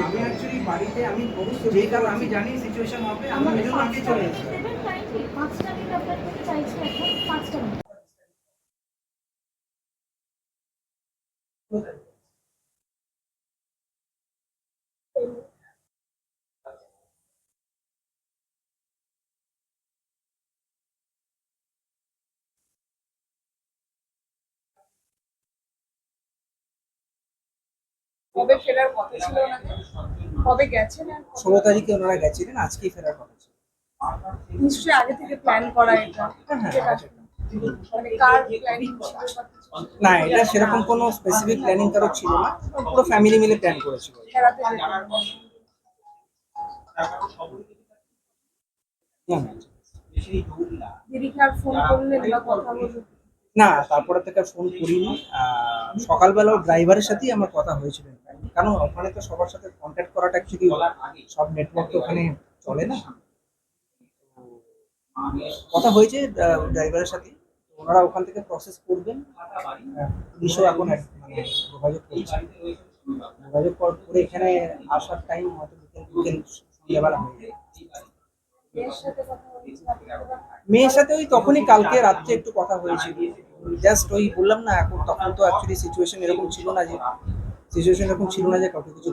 আমি অ্যাকচুয়ালি বাড়িতে আমি যে কারণ আমি জানি সিচুয়েশন হবে আমার আগে চলে এসেছি পাঁচটা মিনিট আপনার কাছে চাইছি এখন পাঁচটা মিনিট কবে ফেরার কথা ছিল ওনাদের কবে গেছেন ষোলো তারিখে ওনারা গেছিলেন আজকেই ফেরার কথা ছিল নিশ্চয়ই আগে থেকে প্ল্যান করা এটা হ্যাঁ, হ্যাঁ। মানে? না এটা সেরকম কোনো স্পেসিফিক প্ল্যানিং কারও ছিল না পুরো ফ্যামিলি মিলে প্ল্যান করেছিল। দিদিকে আর ফোন করলেন বা কথা বললেন না, তারপরে থেকে ফোন করিনি। সকালবেলাও ড্রাইভারের সাথেই আমার কথা হয়েছিল। কারণ ওখানে তো সবার সাথে কন্ট্যাক্ট করাটা অ্যাকচুয়ালি সব নেটওয়ার্ক তো ওখানে চলে না? কথা হয়েছে ড্রাইভারের সাথে ওনারা ওখান থেকে প্রসেস করবেন। পুলিশও এখন মানে যোগাযোগ করছে। যোগাযোগ করে এখানে আসার টাইম হয়তো বিকেল বিকেল সন্ধ্যাবেলা হয়ে যায় মেয়ের সাথে ওই তখনই কালকে রাত্রে একটু কথা হয়েছিল জাস্ট ওই বললাম না, এখন তখন তো অ্যাকচুয়ালি সিচুয়েশন এরকম ছিল না যে সিচুয়েশন এরকম ছিল না যে কাউকে কিছু?